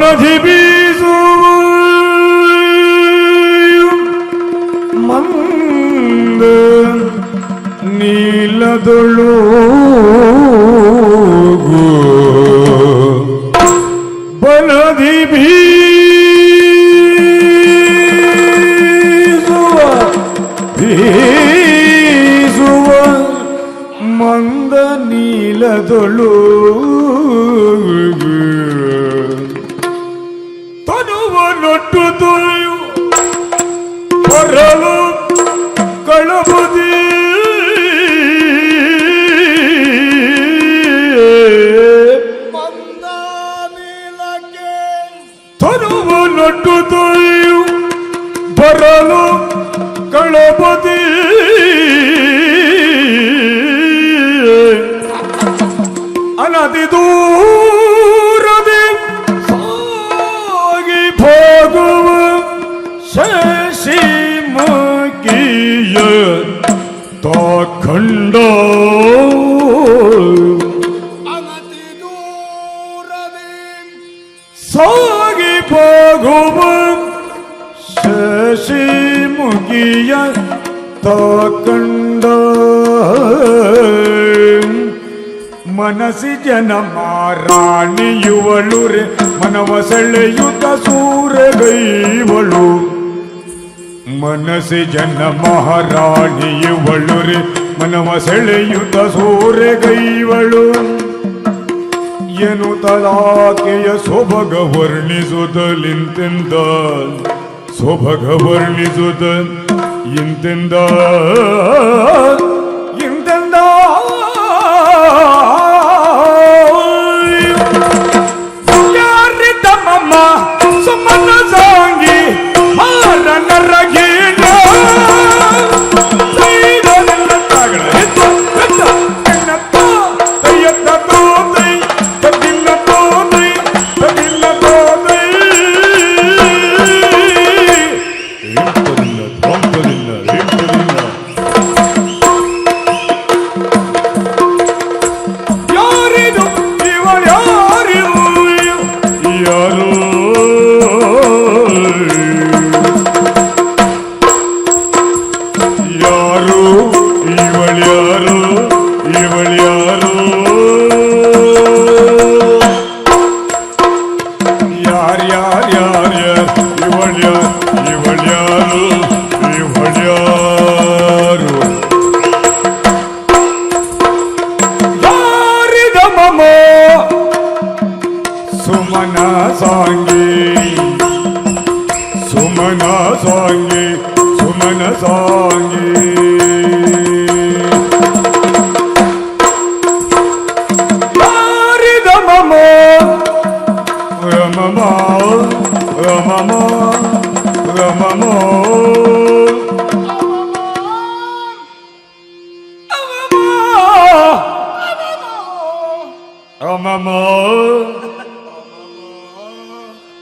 ونجبيز மந்த நீலதொழு ಬನದಿ ಬೀಸುವ ಬೀಸುವ ಮಂದ ನೀಲದೊಳು tudo கண்டோ சாகி போகும் சேஷி முகிய தாக்கண்டோ ಮನಸಿ ಜನ ಮಾರಾಣಿಯುವಳು ರೇ ಮನವ ಸೆಳೆಯುತ್ತ ಸೂರಗೈವಳು ಮನಸ್ಸಿ ಜನ ಮಹಾರಾಣಿಯವಳು ರೇ ಮನವ ಸೆಳೆಯುತ್ತ ಕೈವಳು ಏನು ತಲಾಕೆಯ ಸೊಬಗ ವರ್ಣಿಸುತ್ತಲಿಂತೆಂದ ಸೊಬಗ ವರ್ಣಿಸುತ್ತ ಇಂತೆಂದ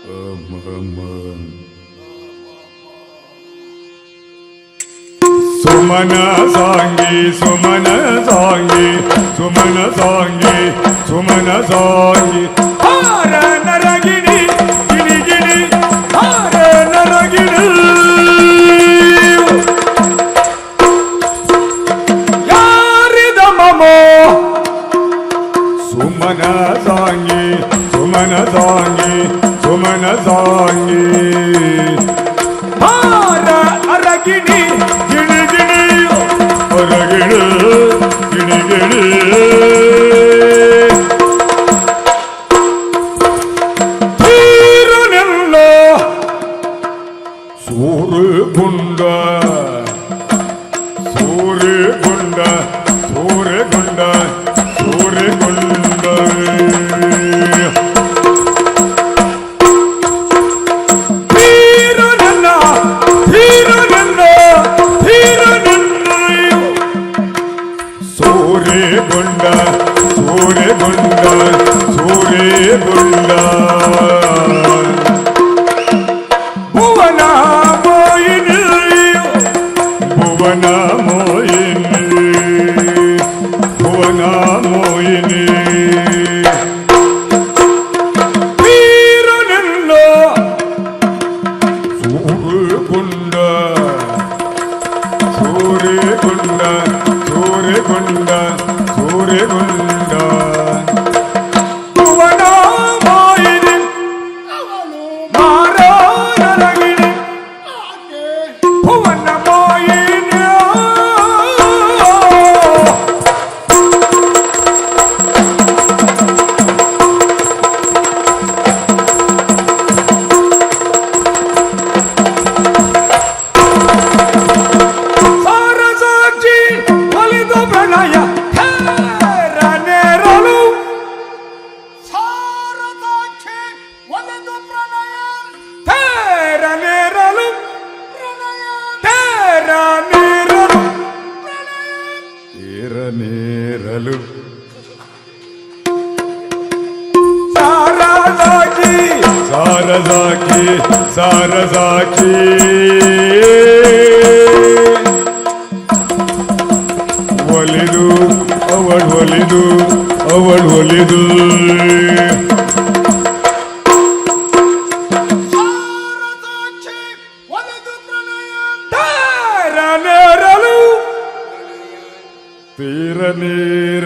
सुमन सांगी सुमन सांगी सुमन सांगी सुमन सांगी हार नरगिणी गिणी गिणी हार नरगिणी ಸಾರದಾಕಿ ಸಾರದಾಕಿ ಸಾರದಾಕಿ ಒಲಿದು ಅವಳು ಒಲಿದು ಅವಳು ಒಲಿದು ತೀರ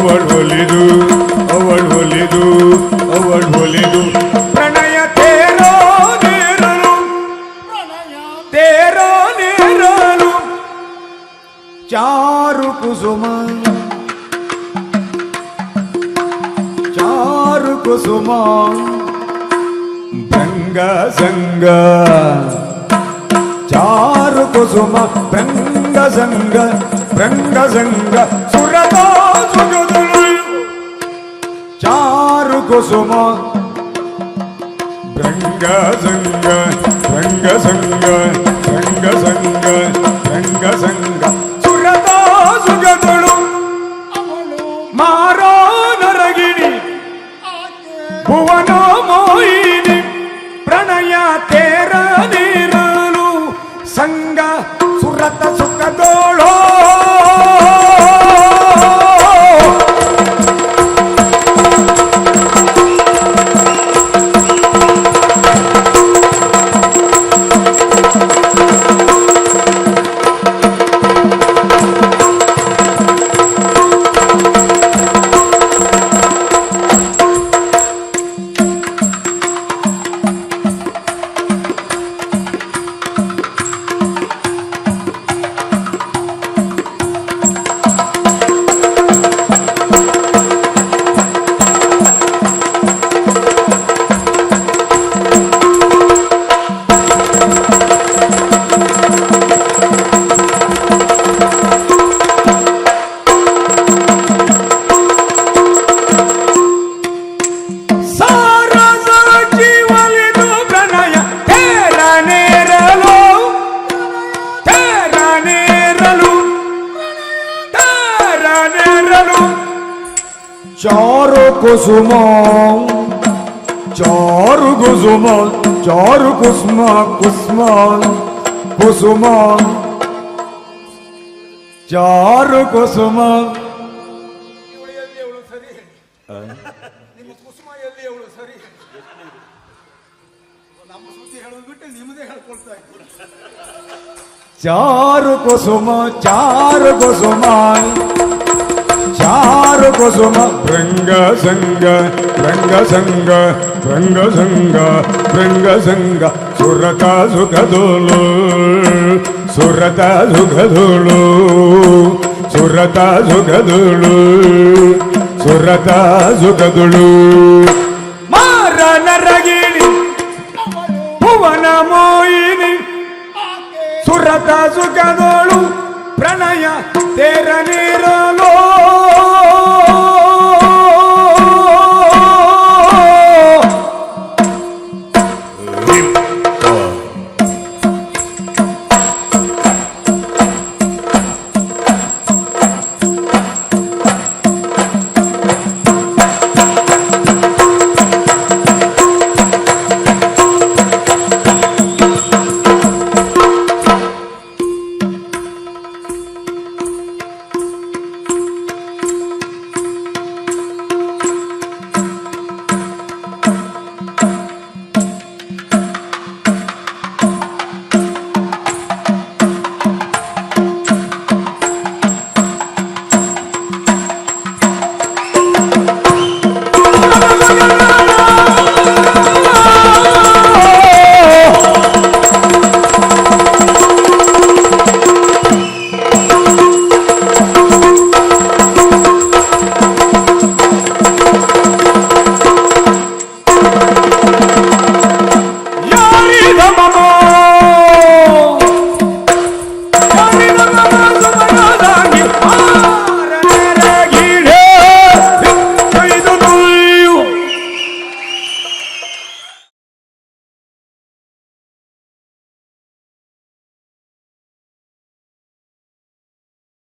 ಅವಳು ಒಲಿದು ಅವಳು ಒಲಿದು ಅವಳು ಒಲಿದು ಪ್ರಣಯ ತೇರೋ ನೇರನು ತೇರೋ ನೇರನು ಚಾರು ಕುಸುಮ ಚಾರು ಕುಸುಮ ಭಂಗ ಸಂಗ ಚಾರು ಕುಸುಮ ಭಂಗ ಸಂಗ ಭಂಗ ಸಂಗ ಕುಸುಮ ಗಂಗಾ ಸಂಗ ಗಂಗ ಸಂಗ चार कुसुम जार कुसुम जार कुसुम कुसुम कुसुम चार कुसुम नीम कुसुम ಇಲ್ಲಿ ಅವಳು ಸರಿ ನಿಮ್ಮ कुसुम ಇಲ್ಲಿ ಅವಳು ಸರಿ ನಮ್ಮ ಸುದ್ದಿ ಹೇಳೋ ಬಿಟ್ಟು ನಿimizde ಹೇಳಕೊಳ್ಳತಾಯ್ತು چار कुसुम चार ಬಸುಮಾಯಿ మారు కుసుమ రంగ సంగ రంగ సంగ రంగ సంగ రంగ సంగ సురత సుఖదులు సురత సుఖదులు సురత సుఖదులు సురత సుఖదులు ప్రణయ తేరనే